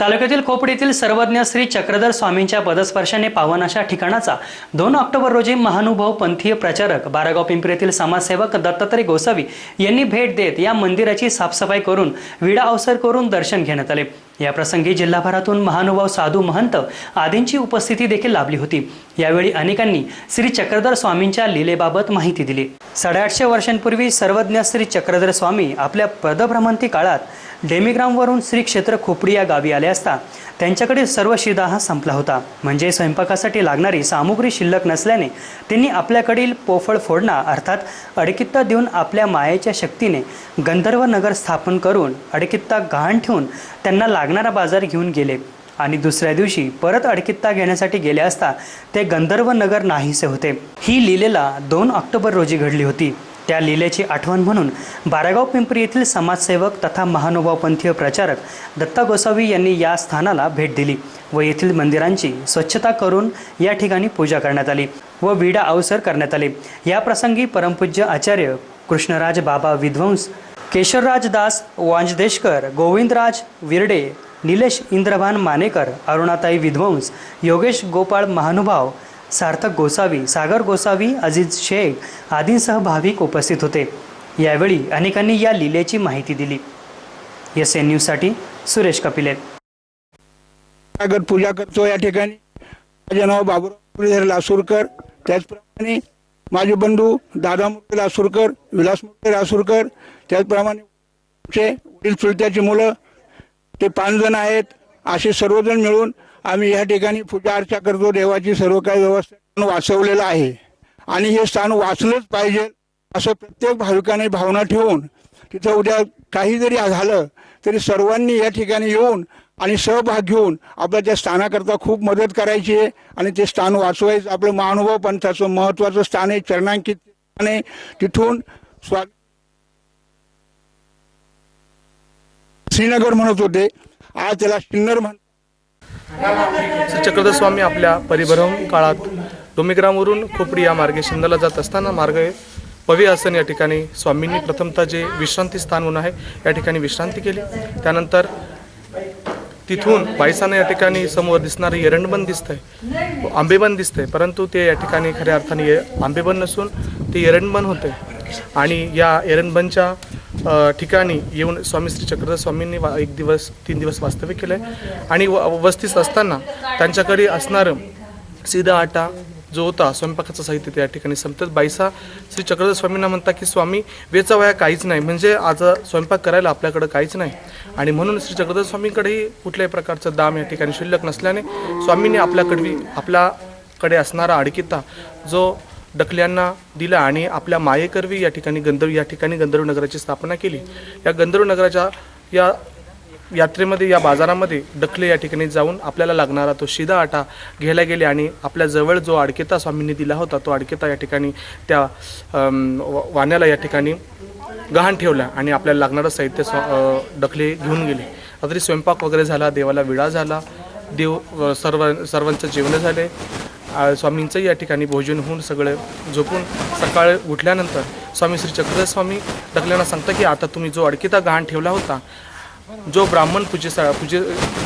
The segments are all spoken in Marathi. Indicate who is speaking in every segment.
Speaker 1: तालुक्यातील खोपडीतील सर्वज्ञ श्री चक्रधर स्वामींच्या पदस्पर्शाने पावन अशा ठिकाणाचा दोन ऑक्टोबर रोजी महानुभाव पंथीय प्रचारक बारागाव पिंपरीतील समाजसेवक दत्तात्रय गोसावी यांनी भेट देत या मंदिराची साफसफाई करून विडा अवसर करून दर्शन घेण्यात आले. या प्रसंगी जिल्हाभरातून महानुभाव साधू महंत आदींची उपस्थिती देखील लाभली होती. यावेळी अनेकांनी श्री चक्रधर स्वामींच्या लीलेबाबत माहिती दिली. साडेआठशे वर्षांपूर्वी सर्वज्ञ श्री चक्रधर स्वामी आपल्या पदभ्रमंती काळात डेमिग्रामवरून श्री क्षेत्र खोपडी या गावी आले असता त्यांच्याकडील सर्व शिदा हा संपला होता. म्हणजे स्वयंपाकासाठी लागणारी सामुग्री शिल्लक नसल्याने त्यांनी आपल्याकडील पोफळ फोडणा अर्थात अडकित्ता देऊन आपल्या मायेच्या शक्तीने गंधर्व नगर स्थापन करून अडकित्ता गहाण ठेवून त्यांना लागणारा बाजार घेऊन गेले. आणि दुसऱ्या दिवशी परत अडकित्ता घेण्यासाठी गेले असता ते गंधर्व नगर नाहीसे होते. ही लिलेला दोन ऑक्टोबर रोजी घडली होती. त्या लीलेची आठवण म्हणून बारागाव पिंपरी येथील समाजसेवक तथा महानुभावपंथीय प्रचारक दत्ता गोसावी यांनी या स्थानाला भेट दिली व येथील मंदिरांची स्वच्छता करून या ठिकाणी पूजा करण्यात आली व विडा अवसर करण्यात आले. या प्रसंगी परमपूज्य आचार्य कृष्णराज बाबा विध्वंस केशवराज दास वांजदेशकर गोविंदराज विरडे निलेश इंद्रभान मानेकर अरुणाताई विध्वंस योगेश गोपाळ महानुभाव सार्थक गोसावी सागर गोसावी अजिज शेख आदींसह भाविक उपस्थित होते. यावेळी अनेकांनी या लिलेची माहिती दिली. एस एन न्यूजसाठी सुरेश कपिले.
Speaker 2: सागर पूजा करतो या ठिकाणी. माझे नाव बाबूराव लासूरकर. त्याचप्रमाणे माझे बंधू दादा मुर्गे लासूरकर विलास मुर्गे लासूरकर. त्याचप्रमाणे वडील चुलत्याची मुलं. ते पाच जण आहेत. असे सर्वजण मिळून आम्ही या ठिकाणी पूजा अर्चा करतो. देवाची सर्व काही व्यवस्था वाचवलेलं आहे. आणि हे स्थान वाचलंच पाहिजे असं प्रत्येक भाविकाने भावना ठेवून तिथं उद्या काही जरी झालं तरी सर्वांनी या ठिकाणी येऊन आणि सहभाग घेऊन आपल्या त्या स्थानाकरता खूप मदत करायची आहे. आणि ते स्थान वाचवायचं आपलं महानुभव पंथाचं महत्वाचं स्थान आहे. चरणांकित स्थान आहे तिथून स्वा श्रीनगर म्हणत होते. आज त्याला शिन्नर म्हण
Speaker 3: श्री चक्रधर स्वामी आपल्या परिभ्रम काळात डोमेग्रामवरून खोपडी या मार्गे शिंदला जात असताना मार्ग पवी आसन या ठिकाणी स्वामींनी प्रथमतः जे विश्रांती स्थान म्हणून आहे या ठिकाणी विश्रांती केली. त्यानंतर तिथून बायसानं या ठिकाणी समोर दिसणारे एरंडबन दिसतंय आंबेबन दिसतंय परंतु ते या ठिकाणी खऱ्या अर्थाने ए- आंबेबन नसून ते एरंडबन होते आणि या एरंडबनच्या ठिकाणी येऊन स्वामी श्री चक्रधर स्वामींनी वा एक दिवस तीन दिवस वास्तव्य केलं आहे आणि व वस्तीत असताना त्यांच्याकडे असणारं सीधा आटा जो होता स्वयंपाकाचं साहित्य त्या ठिकाणी संपतात बाईसा श्री चक्रधर स्वामींना म्हणता की स्वामी वेचा वया काहीच नाही. म्हणजे आज स्वयंपाक करायला आपल्याकडं काहीच नाही. आणि म्हणून श्री चक्रधर स्वामींकडेही कुठल्याही प्रकारचं दाम या ठिकाणी शिल्लक नसल्याने स्वामींनी आपल्याकडवी आपल्याकडे असणारा अडकिता जो डकल्यांना दिला आणि आपल्या मायेकरवी या ठिकाणी गंधर्व या ठिकाणी गंधर्व नगराची स्थापना केली. या गंधर्व नगराच्या या यात्रेमध्ये या बाजारामध्ये डकले या ठिकाणी जाऊन आपल्याला लागणारा तो शिदा आटा घ्यायला गेले आणि आपल्या जवळ जो अडकेता स्वामींनी दिला होता तो अडकेता या ठिकाणी त्या वाण्याला या ठिकाणी गहाण ठेवला आणि आपल्याला लागणारं साहित्य स्व डकले घेऊन गेले. रात्री स्वयंपाक वगैरे झाला देवाला विळा झाला देव सर्व सर्वांचं जेवण झाले. स्वामींचं स्वामींचंही या ठिकाणी भोजन होऊन सगळं झोपून सकाळ उठल्यानंतर स्वामी श्री चक्रधर स्वामी डकल्यांना सांगता की आता तुम्ही जो अडकिता गहाण ठेवला होता जो ब्राह्मण पूजेसा पूजे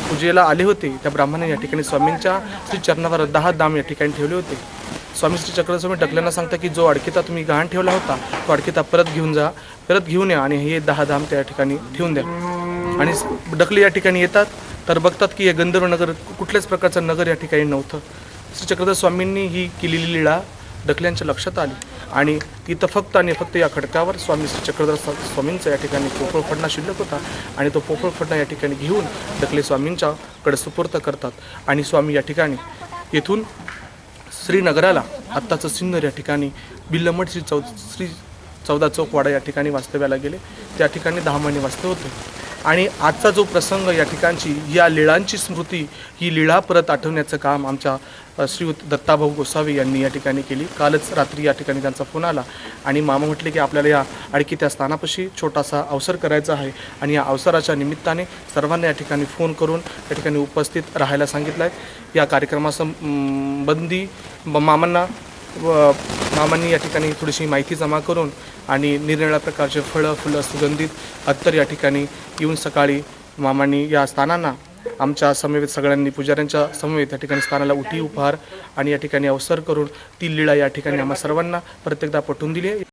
Speaker 3: पूजेला आले होते त्या ब्राह्मणाने या ठिकाणी स्वामींच्या श्री चरणावर दहा दाम या ठिकाणी ठेवले होते. स्वामी श्री चक्रस्वामी डकल्यांना सांगता की जो अडकिता तुम्ही गहाण ठेवला होता तो अडकिता परत घेऊन जा परत घेऊन या आणि हे दहा दाम त्या ठिकाणी ठेवून द्या. आणि डकले या ठिकाणी येतात तर बघतात की हे गंधर्व नगर कुठल्याच प्रकारचं नगर या ठिकाणी नव्हतं. श्री चक्रधर स्वामींनी ही केलेली लीळा डकल्यांच्या लक्षात आली. आणि तिथं फक्त आणि फक्त या खडकावर स्वामी श्री चक्रधर स्वामींचा या ठिकाणी पोकळ फडणा शिल्लक होता. आणि तो पोकळ फडणा या ठिकाणी घेऊन डकले स्वामींच्याकडे सुपूर्त करतात. आणि स्वामी या ठिकाणी येथून श्रीनगराला आत्ताचं सिन्नर या ठिकाणी बिल्लमठ श्री चौ श्री चौदा चौकवाडा या ठिकाणी वास्तव्याला गेले. त्या ठिकाणी दहा महिने वास्तव होते. आणि आजचा जो प्रसंग या ठिकाणची या लीळांची स्मृती ही लीळा परत आठवण्याचं काम आमच्या श्रीयुत दत्ताभाऊ गोसावी यांनी या ठिकाणी केली. कालच रात्री या ठिकाणी त्यांचा फोन आला आणि मामा म्हटले की आपल्याला या आणखी त्या स्थानापाशी छोटासा अवसर करायचा आहे आणि या अवसराच्या निमित्ताने सर्वांना या ठिकाणी फोन करून या ठिकाणी उपस्थित राहायला सांगितलं आहे या कार्यक्रमासंबंधी मामांना व मामांनी या ठिकाणी थोडीशी माहिती जमा करून आणि निरनिळ्या प्रकारचे फळं फुलं सुगंधित अत्तर या ठिकाणी येऊन सकाळी मामांनी या स्थानांना आमच्या समवेत सगळ्यांनी पुजाऱ्यांच्या समवेत या ठिकाणी स्थानाला उठी उपहार आणि या ठिकाणी अवसर करून ती लीळा या ठिकाणी आम्हा सर्वांना प्रत्येकदा पटवून दिली